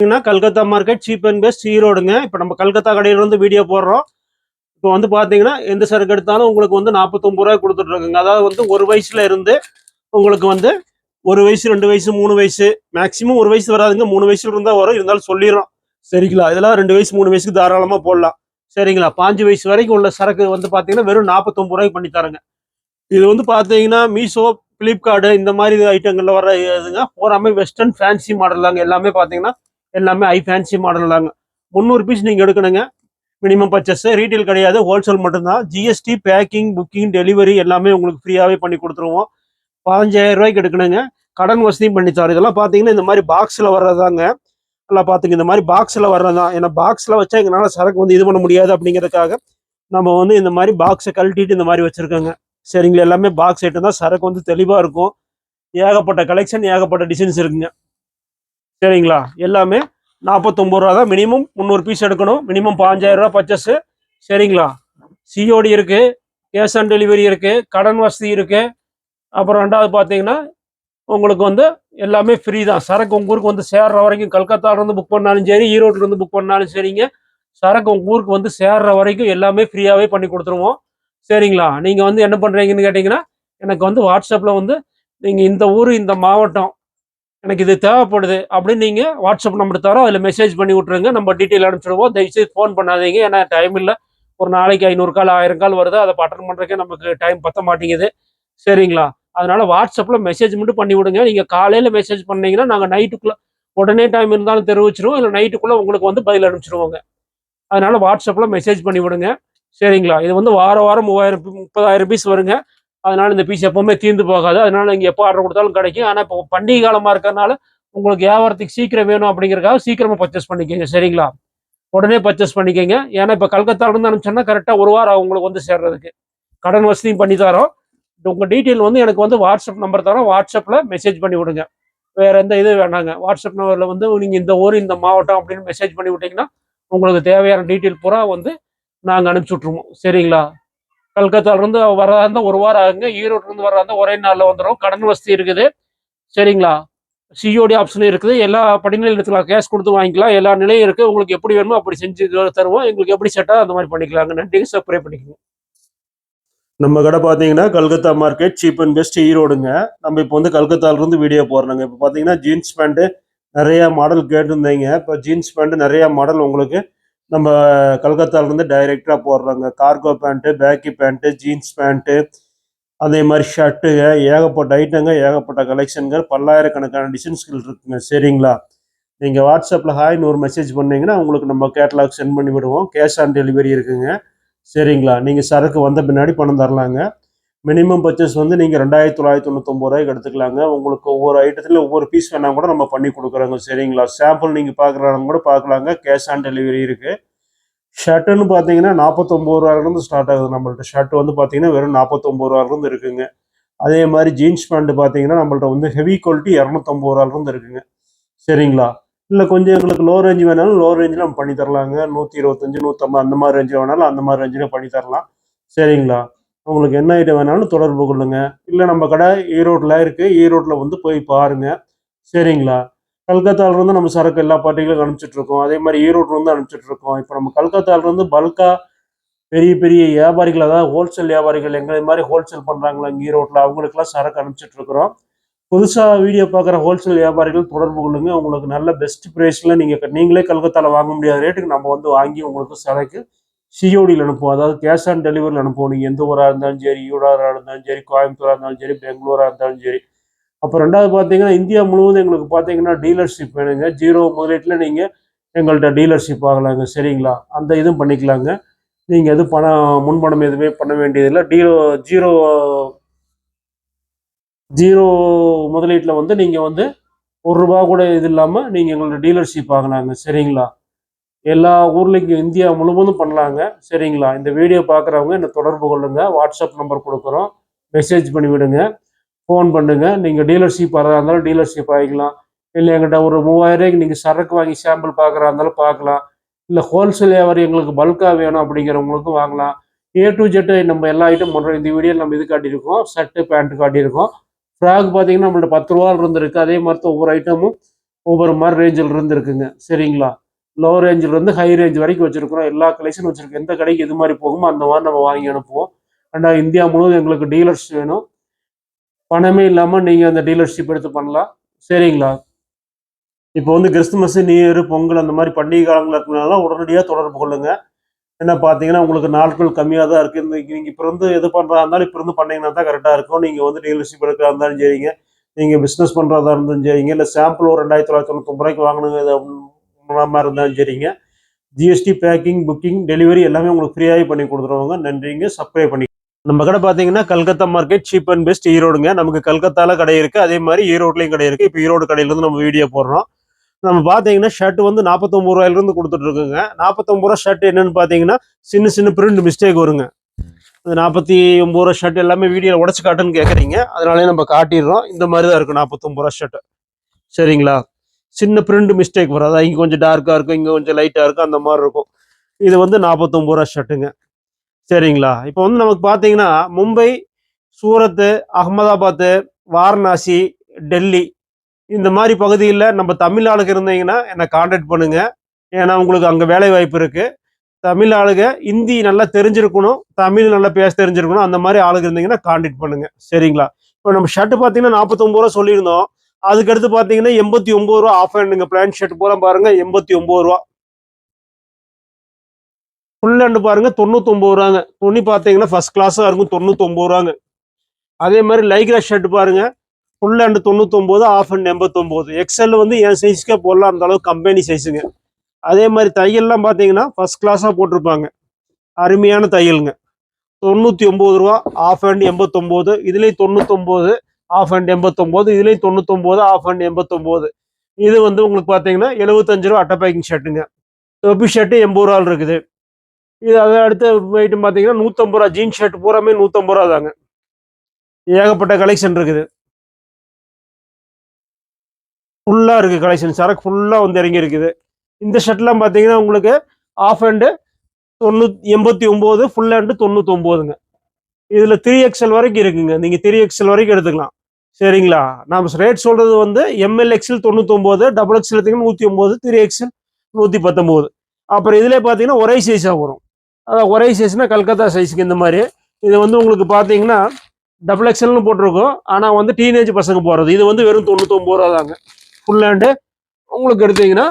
பார்த்தீங்கன்னா Calcutta market cheap and best ஈரோடுங்க இப்போ நம்ம கல்கத்தா கடையில இருந்து வீடியோ போடுறோம். இப்போ வந்து பார்த்தீங்கன்னா எந்த சரக்கு எடுத்தாலும் உங்களுக்கு வந்து நாற்பத்தொம்பது ரூபாய் கொடுத்துட்ருக்குங்க அதாவது வந்து ஒரு வயசுல இருந்து உங்களுக்கு வந்து ஒரு வயசு ரெண்டு வயசு மூணு வயசு மேக்ஸிமம் ஒரு வயசு வராதுங்க. மூணு வயசுல இருந்தால் வரும். இருந்தாலும் சொல்லிடுறோம். சரிங்களா? இதெல்லாம் ரெண்டு வயசு மூணு வயசுக்கு தாராளமாக போடலாம். சரிங்களா? பாஞ்சு வயசு வரைக்கும் உள்ள சரக்கு வந்து பார்த்தீங்கன்னா வெறும் நாற்பத்தொம்பது ரூபாய்க்கு பண்ணி தரேங்க. இது வந்து பார்த்தீங்கன்னா மீஷோ ஃப்ளிப்கார்டு இந்த மாதிரி ஐட்டங்களில் வர இதுங்க. பூராமே வெஸ்டர்ன் ஃபேன்சி மாடல் தாங்க. எல்லாமே பார்த்தீங்கன்னா எல்லாமே ஐ ஃபேன்சி மாடல் தாங்க. முந்நூறு பீஸ் நீங்கள் எடுக்கணுங்க. மினிமம் பர்ச்சஸ் ரீட்டைல் கிடையாது ஹோல்சேல் மட்டும்தான். ஜிஎஸ்டி பேக்கிங் புக்கிங் டெலிவரி எல்லாமே உங்களுக்கு ஃப்ரீயாகவே பண்ணி கொடுத்துருவோம். பதினஞ்சாயிரம் ரூபாய்க்கு எடுக்கணுங்க. கடன் வசதியும் பண்ணித்தரோம் இதெல்லாம் பார்த்தீங்கன்னா இந்த மாதிரி பாக்ஸில் வர்றதாங்க. நல்லா பார்த்துங்க இந்த மாதிரி பாக்ஸில் வர்றதான் ஏன்னா பாக்ஸில் வச்சா எங்களால் சரக்கு வந்து இது பண்ண முடியாது அப்படிங்கிறதுக்காக நம்ம வந்து இந்த மாதிரி பாக்ஸை கழட்டிட்டு இந்த மாதிரி வச்சுருக்கோங்க. சரிங்களா? எல்லாமே பாக்ஸ் ஐட்டம் தான். சரக்கு வந்து தெளிவாக இருக்கும். ஏகப்பட்ட கலெக்ஷன் ஏகப்பட்ட டிசைன்ஸ் இருக்குங்க. சரிங்களா? எல்லாமே நாற்பத்தொம்பது ரூபா தான். மினிமம் முந்நூறு பீஸ் எடுக்கணும். மினிமம் பாஞ்சாயிரம் ரூபா பர்ச்சேஸ் சரிங்களா? சிஓடி இருக்குது கேஷ் ஆன் டெலிவரி இருக்குது கடன் வசதி இருக்குது அப்புறம் ரெண்டாவது பார்த்தீங்கன்னா உங்களுக்கு வந்து எல்லாமே ஃப்ரீ தான். சரக்கு உங்கள் ஊருக்கு வந்து சேர்ற வரைக்கும் கல்கத்தால இருந்து புக் பண்ணாலும் சரி ஈரோட்ல இருந்து புக் பண்ணாலும் சரிங்க. சரக்கு உங்கள் ஊருக்கு வந்து சேர்ற வரைக்கும் எல்லாமே ஃப்ரீயாகவே பண்ணி கொடுத்துருவோம். சரிங்களா? நீங்கள் வந்து என்ன பண்ணுறீங்கன்னு கேட்டிங்கன்னா எனக்கு வந்து வாட்ஸ்அப்பில் வந்து நீங்கள் இந்த ஊர் இந்த மாவட்டம் எனக்கு இது தேவைப்படுது அப்படின்னு நீங்கள் வாட்ஸ்அப் நம்பர் தரோம் அதில் மெசேஜ் பண்ணி விட்ருங்க நம்ம டீட்டெயில் அனுப்பிச்சிடுவோம். தயவுசெய்து ஃபோன் பண்ணாதீங்க. ஏன்னா டைம் இல்லை. ஒரு நாளைக்கு ஐநூறு கால் ஆயிரம் கால் வருது. அதை அட்டன் பண்ணுறக்கே நமக்கு டைம் பத்த மாட்டேங்குது. சரிங்களா? அதனால் வாட்ஸ்அப்பில் மெசேஜ் மட்டும் பண்ணி விடுங்க. நீங்கள் காலையில் மெசேஜ் பண்ணீங்கன்னா நாங்கள் நைட்டுக்குள்ளே உடனே டைம் இருந்தாலும் தெரிவிச்சிருவோம். இல்லை நைட்டுக்குள்ளே உங்களுக்கு வந்து பதில் அனுப்பிச்சிருவோங்க அதனால் வாட்ஸ்அப்பில் மெசேஜ் பண்ணி விடுங்க. சரிங்களா? இது வந்து வார வாரம் மூவாயிரம் முப்பதாயிரம் பீஸ் வருங்க. அதனால் இந்த பீஸ் எப்பவுமே தீர்ந்து போகாது. அதனால் நீங்கள் எப்போ ஆர்டர் கொடுத்தாலும் கிடைக்கும். ஆனால் இப்போ பண்டிகை காலமாக இருக்கிறனால உங்களுக்கு வியாபாரத்துக்கு சீக்கிரம் வேணும் அப்படிங்கறதுக்காக சீக்கிரமாக பர்ச்சேஸ் பண்ணிக்கோங்க. சரிங்களா? உடனே பர்ச்சேஸ் பண்ணிக்கோங்க. ஏன்னா இப்போ கல்கத்தாவிலேருந்து அனுப்பிச்சோன்னா கரெக்டாக ஒரு வாரம் உங்களுக்கு வந்து சேர்றதுக்கு. கடன் வசதியும் பண்ணி தரோம். டீட்டெயில் வந்து எனக்கு வந்து வாட்ஸ்அப் நம்பர் தரோம். வாட்ஸ்அப்பில் மெசேஜ் பண்ணி விடுங்க. வேறு எந்த இது வேணாங்க வாட்ஸ்அப் நம்பரில் வந்து நீங்கள் இந்த ஊர் இந்த மாவட்டம் அப்படின்னு மெசேஜ் பண்ணி விட்டீங்கன்னா உங்களுக்கு தேவையான டீட்டெயில் பூரா வந்து நாங்கள் அனுப்பிச்சி விட்ருவோம் சரிங்களா? கல்கத்தாலேருந்து வரதா இருந்தால் ஒரு வாரம் ஆகுங்க. ஈரோட்லேருந்து வரதா ஒரே நாளில் வந்துடும் கடன் வசதி இருக்குது. சரிங்களா? சிஓடி ஆப்ஷன் இருக்குது. எல்லா படிநிலையும் எடுத்துக்கலாம். கேஷ் கொடுத்து வாங்கிக்கலாம். எல்லா நிலையும் இருக்குது உங்களுக்கு எப்படி வேணுமோ அப்படி செஞ்சு தருவோம். எங்களுக்கு எப்படி செட்டாக அந்த மாதிரி பண்ணிக்கலாங்க. நன்றி. சப்ஸ்கிரைப் பண்ணிக்கோங்க. நம்ம கடை பார்த்தீங்கன்னா Calcutta market cheap and best ஈரோடுங்க. நம்ம இப்போ வந்து கல்கத்தாலேருந்து வீடியோ போடுறோங்க. இப்போ பார்த்தீங்கன்னா ஜீன்ஸ் பேண்ட்டு நிறையா மாடல் கேட்டிருந்தீங்க. இப்போ ஜீன்ஸ் பேண்ட்டு நிறையா மாடல் உங்களுக்கு நம்ம கல்கத்தால இருந்து டைரெக்டாக போடுறாங்க. Cargo pant baggy pant jeans pant அதே மாதிரி ஷர்ட்டுங்க ஏகப்பட்ட ஐட்டங்க ஏகப்பட்ட கலெக்ஷனுங்க பல்லாயிரக்கணக்கான டிசைன்ஸ்கள் இருக்குங்க. சரிங்களா? நீங்கள் வாட்ஸ்அப்பில் ஹாய்னு ஒரு மெசேஜ் பண்ணிங்கன்னா உங்களுக்கு நம்ம கேட்லாக் சென்ட் பண்ணி விடுவோம். கேஷ் ஆன் டெலிவரி இருக்குங்க. சரிங்களா? நீங்கள் சரக்கு வந்த பின்னாடி பணம் தரலாங்க. மினிமம் பர்ச்சேஸ் வந்து நீங்கள் ரெண்டாயிரத்தி தொள்ளாயிரத்தி தொண்ணூத்தொம்பது ரூபாய்க்கு எடுத்துக்கலாங்க. உங்களுக்கு ஒவ்வொரு ஐட்டத்தில் ஒவ்வொரு பீஸ் வேணால் கூட நம்ம பண்ணி கொடுக்குறோங்க. சரிங்களா? சாம்பிள் நீங்கள் பார்க்குறாங்க கூட பார்க்கலாங்க. கேஷ் ஆன் டெலிவரி இருக்குது ஷர்ட்டுன்னு பார்த்தீங்கன்னா நாற்பத்தொம்பது ரூபாயிலிருந்து ஸ்டார்ட் ஆகுது நம்மள்ட்ட. ஷர்ட் வந்து பார்த்தீங்கன்னா வெறும் நாற்பத்தொம்பது ரூபாயிலிருந்து இருக்குங்க. அதே மாதிரி ஜீன்ஸ் பேண்ட் பார்த்தீங்கன்னா நம்மள்ட்ட வந்து ஹெவி குவாலிட்டி இரநூத்தொம்பது ரூபாயிலிருந்து இருக்குங்க. சரிங்களா? இல்லை கொஞ்சம் எங்களுக்கு லோ ரேஞ்ச் வேணாலும் லோ ரேஞ்சில் நம்ம பண்ணி தரலாங்க. நூற்றி இருபத்தஞ்சு நூற்றம்பது அந்த மாதிரி ரேஞ்சில் வேணாலும் அந்த மாதிரி ரேஞ்சில் பண்ணி தரலாம். சரிங்களா? உங்களுக்கு என்ன ஐட்டம் வேணாலும் தொடர்பு கொள்ளுங்க. இல்லை நம்ம கடை ஈரோட்டில் இருக்குது ஈரோட்டில் வந்து போய் பாருங்க. சரிங்களா? கல்கத்தால இருந்து நம்ம சரக்கு எல்லா பார்ட்டிகளுக்கும் அனுப்பிச்சிட்ருக்கோம் அதே மாதிரி ஈரோட்டில் இருந்து அனுப்பிச்சிட்ருக்கோம் இப்போ நம்ம கல்கத்தால இருந்து பல்கா பெரிய பெரிய வியாபாரிகள் அதாவது ஹோல்சேல் வியாபாரிகள் எங்களை மாதிரி ஹோல்சேல் பண்ணுறாங்களா ஈரோட்டில்? அவங்களுக்கெல்லாம் அவங்களுக்குலாம் சரக்கு அனுப்பிச்சிட்ருக்குறோம் புதுசாக வீடியோ பார்க்குற ஹோல்சேல் வியாபாரிகள் தொடர்பு கொள்ளுங்க. உங்களுக்கு நல்ல பெஸ்ட் ப்ரைஸில் நீங்கள் நீங்களே கல்கத்தாவில் வாங்க முடியாத ரேட்டுக்கு நம்ம வந்து வாங்கி உங்களுக்கு சரக்கு சிஓடியில் அனுப்புவோம். அதாவது கேஷ் ஆன் டெலிவரியில் அனுப்புவோம். நீங்கள் எந்த ஊராக இருந்தாலும் சரி ஈரோடாக இருந்தாலும் சரி கோயம்புத்தூராக இருந்தாலும் சரி பெங்களூராக இருந்தாலும் சரி. அப்போ ரெண்டாவது பார்த்தீங்கன்னா இந்தியா முழுவதும் எங்களுக்கு பார்த்தீங்கன்னா டீலர்ஷிப் வேணுங்க. ஜீரோ முதலீட்டில் நீங்கள் எங்கள்கிட்ட டீலர்ஷிப் ஆகலாங்க சரிங்களா? அந்த இதுவும் பண்ணிக்கலாங்க. நீங்கள் எதுவும் பணம் முன்பணம் எதுவுமே பண்ண வேண்டியதில்லை. டீலோ ஜீரோ ஜீரோ முதலீட்டில் வந்து நீங்கள் வந்து ஒரு ரூபா கூட இது இல்லாமல் நீங்கள் எங்களோட டீலர்ஷிப் ஆகலாங்க சரிங்களா? எல்லா ஊர்லேயும் இந்தியா முழுவதும் பண்ணலாங்க. சரிங்களா? இந்த வீடியோ பார்க்குறவங்க என்னை தொடர்பு கொள்ளுங்க. வாட்ஸ்அப் நம்பர் கொடுக்குறோம். மெசேஜ் பண்ணிவிடுங்க ஃபோன் பண்ணுங்கள் நீங்கள் டீலர்ஷிப் வரதா இருந்தாலும் டீலர்ஷிப் ஆகிக்கலாம் இல்லை எங்கிட்ட ஒரு மூவாயிரம் ரூபாய்க்கு நீங்கள் சரக்கு வாங்கி சாம்பிள் பார்க்குறா இருந்தாலும் பார்க்கலாம் இல்லை ஹோல்சேல் வியாபாரி எங்களுக்கு பல்காக வேணும் அப்படிங்கிறவங்களுக்கும் வாங்கலாம். ஏ டு ஜெட்டு நம்ம எல்லா ஐட்டம் பண்ணுறோம் இந்த வீடியோ நம்ம இது காட்டியிருக்கோம். ஷர்ட்டு பேண்ட்டு காட்டியிருக்கோம். ஃப்ராக் பார்த்தீங்கன்னா நம்மள்ட்ட பத்து ரூபா இருந்திருக்கு. அதே மாதிரி தான் ஒவ்வொரு ஐட்டமும் ஒவ்வொரு மாதிரி ரேஞ்சில் இருந்துருக்குங்க. சரிங்களா? லோ ரேஞ்சிலிருந்து ஹை ரேஞ்ச் வரைக்கும் வச்சிருக்கிறோம். எல்லா கலெக்ஷன் வச்சுருக்கோம். எந்த கடைக்கு எது மாதிரி போகுமோ அந்த மாதிரி நம்ம வாங்கி அனுப்புவோம். அண்டா இந்தியா முழுவதும் எங்களுக்கு டீலர்ஸ் வேணும். பணமே இல்லாமல் நீங்கள் அந்த டீலர்ஷிப் எடுத்து பண்ணலாம். சரிங்களா? இப்போ வந்து கிறிஸ்துமஸ் நியூ இயர் பொங்கல் அந்த மாதிரி பண்டிகை காலங்கள் இருக்கிறனால உடனடியாக தொடர்பு கொள்ளுங்கள் என்ன பார்த்தீங்கன்னா உங்களுக்கு நாட்கள் கம்மியாக தான் இருக்குது இந்த நீங்கள் இப்போ இருந்து எது பண்ணுறதா இருந்தாலும் இப்போ இருந்து பண்ணீங்கன்னா தான் கரெக்டாக இருக்கும். நீங்கள் வந்து டீலர்ஷிப் எடுக்கிறதா இருந்தாலும் சரிங்க. நீங்கள் பிஸ்னஸ் பண்ணுறதா இருந்தாலும் சரிங்க. இல்லை சாம்பிள் ஒரு ரெண்டாயிரத்தி தொள்ளாயிரத்தி தொண்ணூத்தொம்பது ரூபாய்க்கு வாங்கினது இது மாதிரி இருந்தாலும் சரிங்க. ஜிஎஸ்டி பேக்கிங் புக்கிங் டெலிவரி எல்லாமே உங்களுக்கு ஃப்ரீயாகவே பண்ணி கொடுத்துருவாங்க. நன்றிங்க. சப்ஸ்கிரைப் பண்ணி நம்ம கடை பார்த்தீங்கன்னா Calcutta market cheap and best ஈரோடுங்க. நமக்கு கல்கத்தால கடை இருக்குது அதே மாதிரி ஈரோட்லேயும் கடை இருக்குது இப்போ ஈரோடு கடையிலேருந்து நம்ம வீடியோ போடுறோம். நம்ம பார்த்தீங்கன்னா ஷர்ட் வந்து நாற்பத்தொம்பது ரூபாயிலிருந்து கொடுத்துட்ருக்குங்க நாற்பத்தொம்பது ரூபா ஷர்ட் என்னென்னு பார்த்தீங்கன்னா சின்ன சின்ன பிரிண்ட் மிஸ்டேக் வருங்க. அது நாற்பத்தி ஒம்பது ரூபா ஷர்ட் எல்லாமே வீடியோவில் உடச்சு காட்டுன்னு கேட்குறீங்க அதனாலே நம்ம காட்டிடுறோம். இந்த மாதிரி தான் இருக்கும் நாற்பத்தொம்பது ரூபா ஷர்ட் சரிங்களா? சின்ன பிரிண்ட் மிஸ்டேக் வரும் அதான் இங்கே கொஞ்சம் டார்க்காக இருக்கும் இங்கே கொஞ்சம் லைட்டாக இருக்கும் அந்த மாதிரி இருக்கும். இது வந்து நாற்பத்தொம்பது ரூபா ஷர்ட்டுங்க சரிங்களா? இப்போ வந்து நமக்கு பார்த்தீங்கன்னா மும்பை சூரத்து அகமதாபாத்து வாரணாசி டெல்லி இந்த மாதிரி பகுதியில் நம்ம தமிழ் ஆளுங்க இருந்தீங்கன்னா என்னை காண்டாக்ட் பண்ணுங்க. ஏன்னா உங்களுக்கு அங்கே வேலை வாய்ப்பு இருக்குது தமிழ் ஆளுங்க ஹிந்தி நல்லா தெரிஞ்சிருக்கணும் தமிழ் நல்லா பேச தெரிஞ்சிருக்கணும் அந்த மாதிரி ஆளுங்க இருந்தீங்கன்னா காண்டாக்ட் பண்ணுங்க. சரிங்களா? இப்போ நம்ம ஷர்ட் பார்த்தீங்கன்னா நாற்பத்தொம்பது ரூபா சொல்லியிருந்தோம். அதுக்கடுத்து பார்த்தீங்கன்னா எண்பத்தி ஒம்பது ரூபா ஆஃப் ஹேண்டுங்க பிளான் ஷர்ட் பூரா பாருங்க எண்பத்தி ஒம்பது ரூபா. ஃபுல் ஹேண்டு பாருங்க தொண்ணூத்தொம்பது ரூபாங்க. துணி பார்த்தீங்கன்னா ஃபர்ஸ்ட் கிளாஸாக இருக்கும் தொண்ணூத்தொம்பது ரூபாங்க. அதே மாதிரி லைக்ரா ஷர்ட் பாருங்க ஃபுல் ஹேண்டு தொண்ணூத்தொம்பது ஆஃப் ஹேண்ட் எண்பத்தொம்போது எக்ஸ்எல் வந்து என் சைஸ்க்கே போடலாம் அந்த அளவுக்கு கம்பெனி சைஸுங்க அதே மாதிரி தையல்லாம் பார்த்தீங்கன்னா ஃபர்ஸ்ட் கிளாஸாக போட்டிருப்பாங்க. அருமையான தையலுங்க. தொண்ணூற்றி ஒம்பது ரூபா ஆஃப் ஹேண்ட் எண்பத்தொம்போது இதுலேயும் தொண்ணூத்தொம்போது ஆஃப் ஹேண்ட் எண்பத்தொம்போது இதுலேயும் தொண்ணூத்தொம்போது ஆஃப் ஹேண்ட் எண்பத்தொம்போது. இது வந்து உங்களுக்கு பார்த்தீங்கன்னா எழுபத்தஞ்சு ரூபா அட்டை பேக்கிங் ஷர்ட்டுங்க தொப்பி ஷர்ட்டு எண்பது ரூபா இருக்குது. இது அதை அடுத்த ஐட்டம் பார்த்தீங்கன்னா நூற்றம்பது ரூபா ஜீன்ஸ் ஷர்ட் பூராமே நூற்றம்பது ரூபா தாங்க. ஏகப்பட்ட கலெக்ஷன் இருக்குது. ஃபுல்லாக இருக்குது கலெக்ஷன் சரக்கு ஃபுல்லாக வந்து இறங்கி இருக்குது இந்த ஷர்ட்லாம் பார்த்தீங்கன்னா உங்களுக்கு ஆஃப் ஹேண்டு தொண்ணூத் எண்பத்தி ஒம்பது ஃபுல் ஹேண்டு தொண்ணூத்தொம்போதுங்க. இதில் த்ரீ எக்ஸ்எல் வரைக்கும் இருக்குங்க. நீங்கள் த்ரீ எக்ஸ்எல் வரைக்கும் எடுத்துக்கலாம். சரிங்களா? நாம் ரேட் சொல்கிறது வந்து எம்எல்எக்ஸில் தொண்ணூத்தொம்போது டபுள் எக்ஸில் எடுத்திங்கன்னா நூற்றி ஒம்பது த்ரீ எக்ஸ்எல் நூற்றி பத்தொம்போது அப்புறம் இதில் பார்த்தீங்கன்னா ஒரே சைஸாக வரும். அதான் ஒரே சைஸ்னா கல்கத்தா சைஸுக்கு இந்த மாதிரி. இது வந்து உங்களுக்கு பார்த்தீங்கன்னா டபுள் எக்ஸல்னு போட்டிருக்கோம். ஆனால் வந்து டீனேஜ் பசங்க போகிறது இது வந்து வெறும் தொண்ணூத்தொம்பது ரூபா தாங்க. ஃபுல் ஹேண்டு உங்களுக்கு எடுத்தீங்கன்னா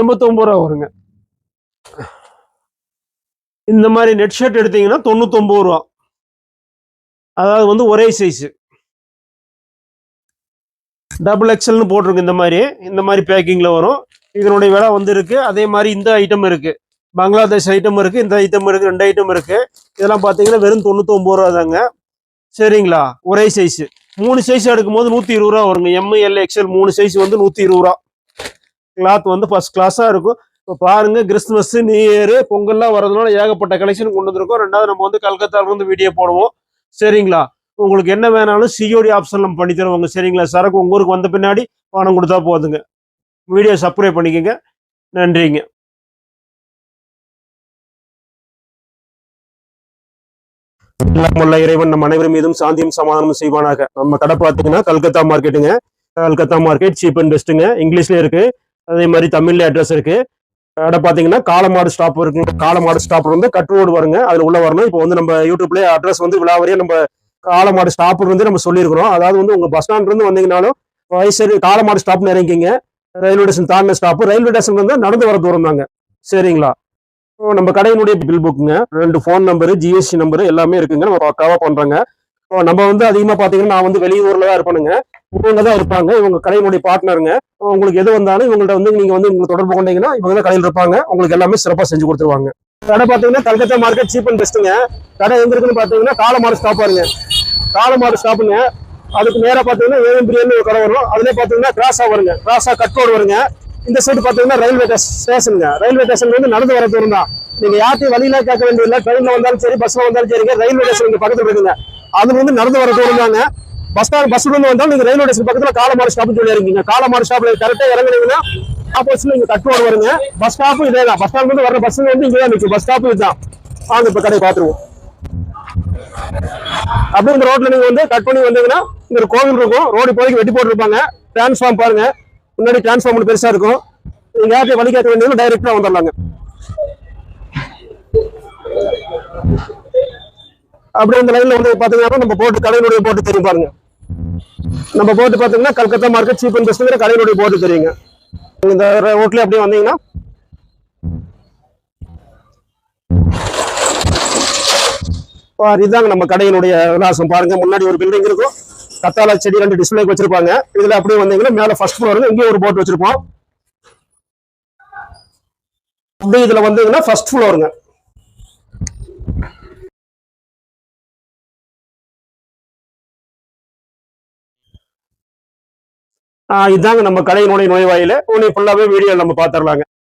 எண்பத்தொம்பது ரூபா வருங்க. இந்த மாதிரி நெட் ஷர்ட் எடுத்தீங்கன்னா தொண்ணூத்தொம்பது ரூபா. அதாவது வந்து ஒரே சைஸு டபுள் எக்ஸல்னு போட்டிருக்கு இந்த மாதிரி. இந்த மாதிரி பேக்கிங்கில் வரும். இதனுடைய விலை வந்துருக்கு அதே மாதிரி இந்த ஐட்டம் இருக்குது பங்களாதேஷ் ஐட்டம் இருக்குது இந்த ஐட்டம் இருக்குது ரெண்டு ஐட்டம் இருக்குது இதெல்லாம் பார்த்தீங்கன்னா வெறும் தொண்ணூத்தொம்பது ரூபா தாங்க. சரிங்களா? ஒரே சைஸ் மூணு சைஸ் எடுக்கும்போது நூற்றி இருபது ரூபா வருங்க. எம்ஐஎல் எக்ஸ்எல் மூணு சைஸ் வந்து நூற்றி இருபது ரூபா. கிளாத் வந்து ஃபஸ்ட் கிளாஸாக இருக்கும். இப்போ பாருங்க கிறிஸ்துமஸ் நியூ இயர் பொங்கல்லாம் வரதுனால ஏகப்பட்ட கலெக்ஷன் கொண்டு வந்திருக்கோம். ரெண்டாவது நம்ம வந்து கல்கத்தாவில் வந்து வீடியோ போடுவோம். சரிங்களா? உங்களுக்கு என்ன வேணாலும் சிஓடி ஆப்ஷன் நம்ம பண்ணி தருவாங்க. சரிங்களா? சரக்கு உங்க ஊருக்கு வந்த பின்னாடி பணம் கொடுத்தா போதுங்க. வீடியோ சப்ஸ்கிரைப் பண்ணிக்கோங்க. நன்றிங்க. எல்லாம் இறைவன் நம் அனைவரும் மீதும் சாந்தியும் சமாதானமும் செய்வானாக. நம்ம கடை பார்த்தீங்கன்னா கல்கத்தா மார்க்கெட்டுங்க. கல்கத்தா மார்க்கெட் சீப் அண்ட் பெஸ்ட்டுங்க இங்கிலீஷ்ல இருக்கு. அதே மாதிரி தமிழ்ல அட்ரஸ் இருக்கு. கடை பார்த்தீங்கன்னா காலமாடு ஸ்டாப் இருக்குங்க. காலமாடு ஸ்டாப் வந்து கட் ரோடு வருங்க. அதுல உள்ள வரணும். இப்போ வந்து நம்ம யூடியூப்லேயே அட்ரஸ் வந்து விழாவரியா நம்ம காலமாடு ஸ்டாப் வந்து நம்ம சொல்லியிருக்கிறோம். அதாவது வந்து உங்க பஸ் ஸ்டாண்ட்லேருந்து வந்தீங்கனாலும் வயசு காலமாடு ஸ்டாப் இறங்கிங்க. ரயில்வே ஸ்டேஷன் தாண்டின ஸ்டாப் ரயில்வே ஸ்டேஷன் வந்து நடந்து வர தூரம் தாங்க. சரிங்களா? நம்ம கடையினுடைய பில் புக்குங்க ரெண்டு ஃபோன் நம்பரு ஜிஎஸ்டி நம்பரு எல்லாமே இருக்குங்க. நம்ம பக்காவா பண்ணுறாங்க இப்போ நம்ம வந்து அதிகமாக பார்த்தீங்கன்னா நான் வந்து வெளியூரில் தான் இருப்பேனுங்க. இவங்க தான் இருப்பாங்க. இவங்க கடையினுடைய பார்ட்னருங்க உங்களுக்கு எது வந்தாலும் இவங்கள்ட்ட வந்து நீங்கள் வந்து உங்களுக்கு தொடர்பு கொண்டீங்கன்னா இவங்க தான் கடையில் இருப்பாங்க. உங்களுக்கு எல்லாமே சிறப்பாக செஞ்சு கொடுத்துருவாங்க. கடை பார்த்தீங்கன்னா கல்கத்தா மார்க்கெட் சீப் அண்ட் பெஸ்ட்டுங்க கடை எங்க இருக்குன்னு பார்த்தீங்கன்னா காலமாடு ஸ்டாப் பாருங்க. காலமாடு ஸ்டாப்புங்க அதுக்கு நேராக பாத்தீங்கன்னா ஏஎம் பிரியாணி ஒரு கடை வரும். அதுலேயே பார்த்தீங்கன்னா கிராஸாக வருங்க. கிராஸாக கட் ரோடு வருங்க. இந்த சைடு பார்த்தீங்கன்னா ரயில்வே ஸ்டேஷனுங்க ரயில்வே ஸ்டேஷன்லேருந்து நடந்து வர தூரம் தான். நீங்கள் யார்ட்டையும் வழியில கேட்க வேண்டியதில்லை ட்ரெயினில் வந்தாலும் சரி பஸ்ஸில் வந்தாலும் சரிங்க ரயில்வே ஸ்டேஷன் இங்கே பக்கத்தில் இருக்குங்க. அது வந்து நடந்து வர தூரம் தாங்க. பஸ் ஸ்டாண்ட் பஸ்ல வந்து வந்தாலும் நீங்க ரயில்வே ஸ்டேஷன் பக்கத்தில் காலமாடு ஸ்டாப்னு சொல்லி இருக்கீங்க காலமாடு ஸ்டாப்ல கரெக்டாக இறங்குனீங்கன்னா ஆப்போசிட்ல இங்க கட் ரோடு வருங்க பஸ் ஸ்டாப்பும் இதே தான் பஸ் ஸ்டாண்ட் இருந்து வர பஸ் வந்து இங்கே தான் நிற்கும் பஸ் ஸ்டாப் இதுதான். வாங்க இப்ப கடையை பாத்துருவோம் அப்படியே இந்த ரோட்ல நீங்க வந்து கட் பண்ணி வந்தீங்கன்னா இங்க ஒரு கோவில் இருக்கும். ரோடு இப்போதைக்கு வெட்டி போட்டுருப்பாங்க. டிரான்ஸ்ஃபார்ம் பாருங்க. முன்னாடி டிரான்ஸ்ஃபார்மர் பெருசா இருக்கும். நீங்க யார்கிட்ட வழி கேட்க வேண்டியது டைரக்டா வந்துடலாங்க. அப்படியே இந்த லைன்ல வந்து பாத்தீங்கன்னா நம்ம போட்டு கடையினுடைய போட்டு தெரியும் பாருங்க. நம்ம போட்டு பாத்தீங்கன்னா கல்கத்தா மார்க்கெட் சீப் அண்ட் பெஸ்ட்ங்கிற கடையினுடைய போட்டு தெரியுங்க. இந்த ரோட்ல அப்படியே வந்தீங்கன்னா? பாரு, இதாங்க நம்ம கடையினுடைய விலாசம். பாருங்க முன்னாடி ஒரு பில்டிங் இருக்கும். கத்தால செடி ரெண்டு டிஸ்பிளேக்கு வச்சிருப்பாங்க. இதுல அப்படியே வந்தீங்கன்னா மேல ஃபர்ஸ்ட் ஃப்ளோர் இங்கே ஒரு போட் வச்சிருப்போம். அப்படியே இதுல வந்தீங்கன்னா ஃபர்ஸ்ட் ஃப்ளோருங்க இதாங்க நம்ம கடையினுடைய நுழைவாயில. உன்னை ஃபுல்லாவே வீடியோ நம்ம பாத்துரலாங்க.